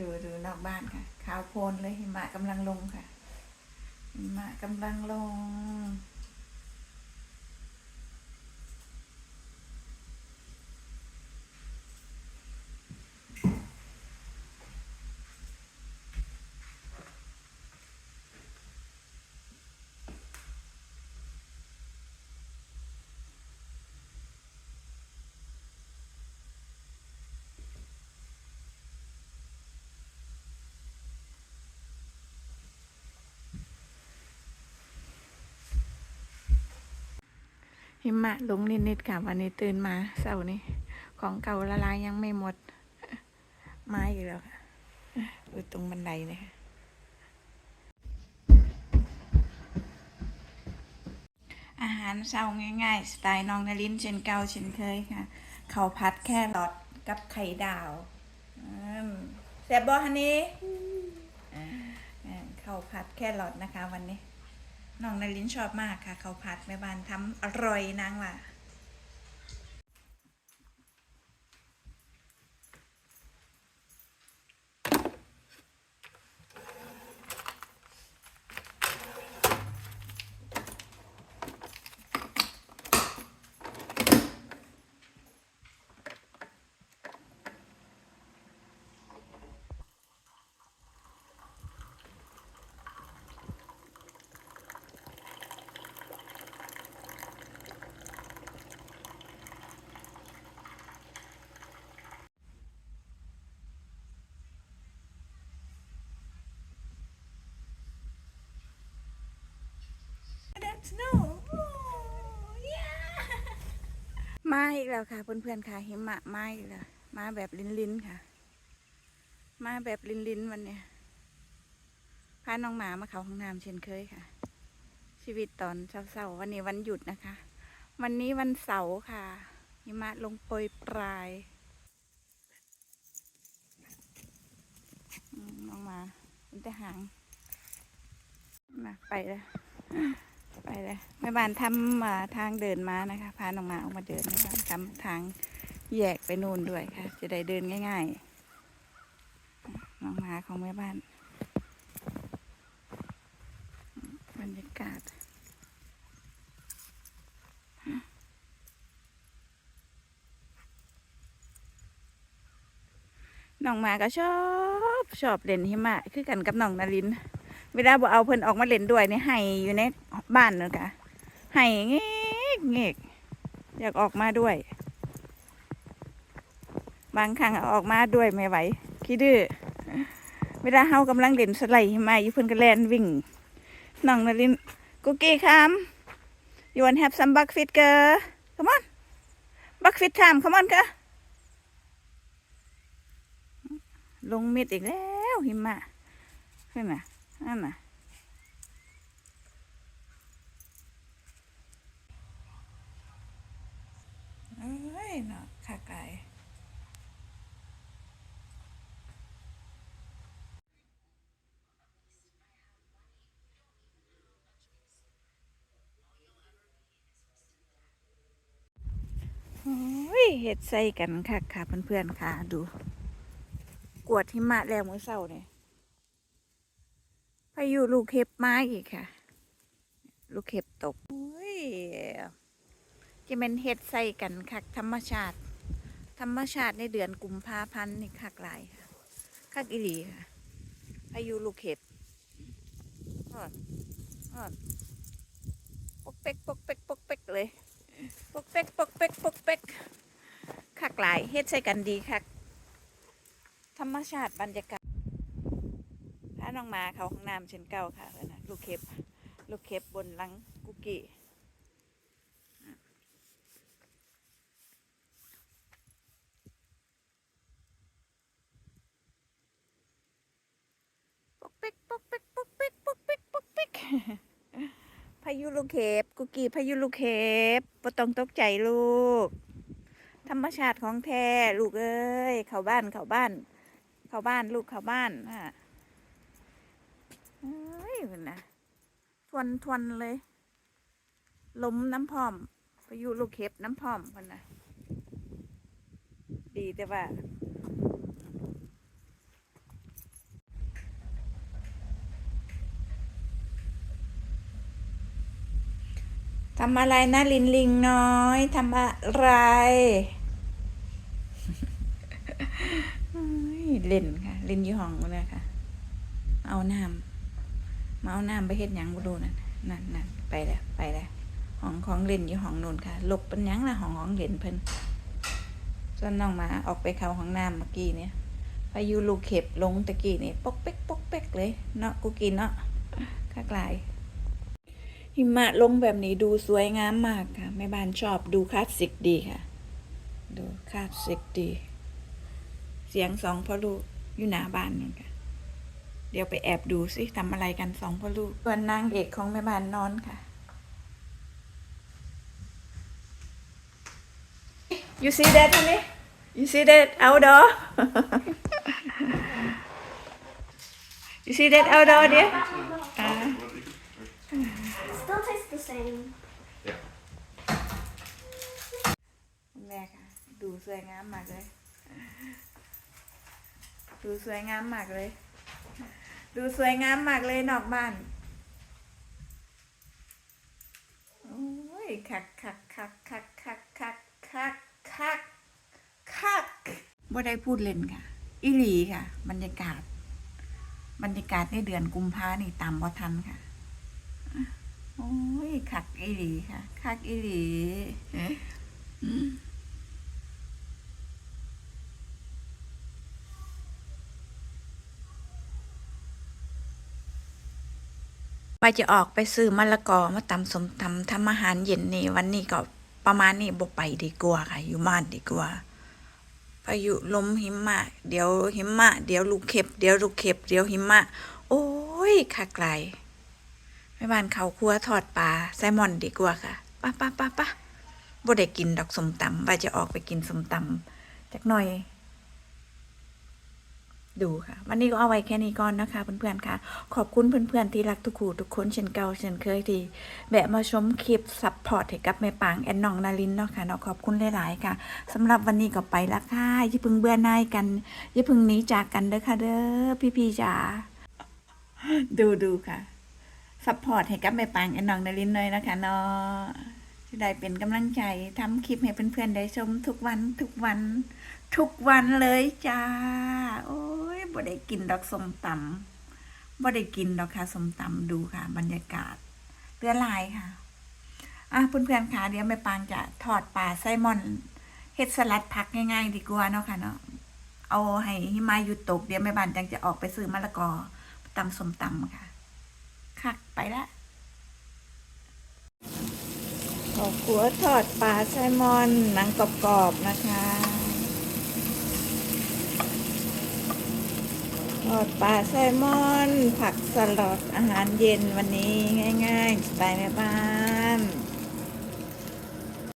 ดูดูนอกบ้านค่ะ ขาวโพลนเลยหิมะกำลังลงค่ะหิมะกำลังลง หิมะลงนิดๆค่ะวันนี้ตื่นมาเสาร์นี้ ของเก่าละลายยังไม่หมดม้อีกแล้วค่ะอยู่ตรงบันไดเนี่ยค่ะอาหารเช้าง่ายๆ สไตล์น้องนลินเช่นเก่าเช่นเคยค่ะข้าวผัดแค่รอทกับไข่ดาวแซ่บบอฮันนี่ข้าวผัดแค่รอทนะคะวันนี้ น้องนารินชอบมากค่ะ เขาผัดแม่บ้านทำอร่อยนางว่ะ มาอีกแล้วค่ะเพื่อนๆค่ะหิมะมาอีกแล้วมาแบบลิ้นๆค่ะ มาแบบลิ้นๆวันเนี้ยพาน้องหมามาเขาห้องน้ำเช่นเคยค่ะ ชีวิตตอนเช้าๆวันนี้วันหยุดนะคะ วันนี้วันเสาร์ค่ะหิมะลงโปรยปลายน้องหมาเป็นแต่หางมาไปเลย ไปเลยแม่บ้านทำอ่าทางเดินมานะคะ พาน้องมาออกมาเดินนะคะทำทางแยกไปนู่นด้วยค่ะ จะได้เดินง่ายๆ น้องมาของแม่บ้าน บรรยากาศน้องมาก็ชอบ ชอบเล่นหิมะคือกันกับน้องนาริน เวลาบ่เอาเพิ่นออกมาเล่นด้วยนี่ให้อยู่ในบ้านเลยค่ะให้เงกเงกอยากออกมาด้วย บางครั้งออกมาด้วยไม่ไหวขี้ดื้อเวลาเฮากำลังเล่นสไลด์มะอยู่เพิ่นก็แล่นวิ่งน้องนารินกุกกี้คำ you want have some buckfit เกอ come on buckfit time come on กะลงเม็ดอีกแล้วหิมะขึ้นน่ะ นั่นน่ะเอ้ยเนาะขากายโอ้ยเห็ดใส่กันค่ะค่ะเพื่อนๆค่ะ ดู กวดหิมะแล้วมื้อเช้าเนี่ย พายุลูกเห็บมาอีกค่ะ ลูกเห็บตกอุ้ยจะเป็นเห็ดใส่กันคักธรรมชาติ ธรรมชาติในเดือนกุมภาพันธ์นี่คักหลายค่ะคักอีหลีค่ะพายุลูกเห็บอ่อนอ่อนปกเป๊กปกเป๊กปกเป๊กเลยปกเป๊กปกเป๊กปกเป๊กคักหลายเฮ็ดใส่กันดีคักธรรมชาติบรรยากาศ น้องมาเขาห้องน้ำเช่นเก่าค่ะนะลูกเข็บลูกเข็บบนลังกุกกี้ปกเป๊กปกเป๊กปกเป๊กปกเป๊กปกเป๊กพายุลูกเข็บกุกกี้พายุลูกเข็บบ่ต้องตกใจลูก ธรรมชาติของแท้ลูกเอ้ยเข้าบ้านเข้าบ้าน เข้าบ้านลูกเข้าบ้านอะ เฮ้ยนะทวนทวนเลยล้มน้ำพอมพายุลูกเห็บน้ำพอมคนนะดีแต่ว่าทำอะไรนะลินลิงน้อยทำอะไร เล่นค่ะ เล่นยี่ห้องเลยค่ะ เอาน้ำ มาเอาน้ำไปเฮ็ดหยังบ่ดูนั่นนั่นนั่นไปแล้วไปแล้วห้องของเล่นอยู่ห้องนู่นค่ะหลบเป็นหยังละห้องของเล่นเพิ่นส่วนน้องมาออกไปเข้าห้องน้ำเมื่อกี้เนี่ยพายุลูกเข็บลงตะกี้นี่ปอกเป๊กปอกเป๊กเลยเนาะกูกินเนาะข้ากลายหิมะลงแบบนี้ดูสวยงามมากค่ะแม่บ้านชอบดูคลาสสิกดีค่ะ ดูคลาสสิกดี เสียงสองพ่อลูกอยู่หน้าบ้านนั่นค่ะ เดี๋ยวไปแอบดูสิทำอะไรกันสองพ่อลูกส่วนนางเอกของแม่บ้านนอนค่ะ you see that honey you see that outdoor you see that outdoor dear อ่า Still tastes the same. คุณแม่ค่ะ ดูสวยงามมากเลย ดูสวยงามมากเลย ดูสวยงามมากเลยนอกบ้าน โอ้ย คักคักคักคักคักคักคักคักคักบ่ได้พูดเล่นค่ะอีหลีค่ะ บรรยากาศ บรรยากาศในเดือนกุมภานี่ตามบ่ทันค่ะ โอ้ย คักอีหลีค่ะ คักอีหลีาจะออกไปซื้อมะละกอมาตำสมตำทำอาหารเย็นนี่วันนี้ก็ประมาณนี้บ่ไปดีกว่าค่ะ อยู่บ้านดีกว่าพายุลมหิมะ เดี๋ยวหิมะ เดี๋ยวลูกเข็บ เดี๋ยวลูกเข็บ เดี๋ยวหิมะ โอ้ยค่ะไกลแม่บ้านเขาครัวทอดปลาแซลมอนดีกว่าค่ะป้าป้าป้าป้าบ่ได้กินดอกสมตำว่าจะออกไปกินสมตำจักหน่อย ดูค่ะ วันนี้ก็เอาไว้แค่นี้ก่อนนะคะเพื่อนๆค่ะ ขอบคุณเพื่อนๆที่รักทุกคู่ทุกคนเช่นเก่าเช่นเคยที่แวะมาชมคลิปซัพพอร์ตให้กับแม่ปางแอนนองนารินเนาะค่ะเนาะขอบคุณหลายๆค่ะสำหรับวันนี้ก็ไปละค่ะอย่าพึ่งเบื่อหน่ายกันอย่าพึ่งหนีจากกันเด้อค่ะเด้อพี่ๆจ๋าดูดูค่ะซัพพอร์ตให้กับแม่ปางแอนนองนารินหน่อยนะคะเนาะ จะได้เป็นกำลังใจทำคลิปให้เพื่อนๆได้ชมทุกวันทุกวัน ทุกวันเลยจ้า โอ้ยบ่ได้กินดอกสมตำบ่ได้กินดอกค่ะสมตำดูค่ะ บรรยากาศเรือลายค่ะอะเพื่อนๆค่ะเดี๋ยวแม่ปางจะทอดปลาไซมอนเฮ็ดสลัดผักง่ายๆดีกว่าเนาะค่ะเนาะเอาให้หิมะหยุดตกเดี๋ยวแม่บ้านจังจะออกไปซื้อมะละกอตำสมตำค่ะ คักไปละ ขอขัวทอดปลาแซลมอนหนังกรอบๆนะคะทอดปลาแซลมอน ผักสลัดอาหารเย็นวันนี้ง่าย ๆ สไตล์แม่บ้าน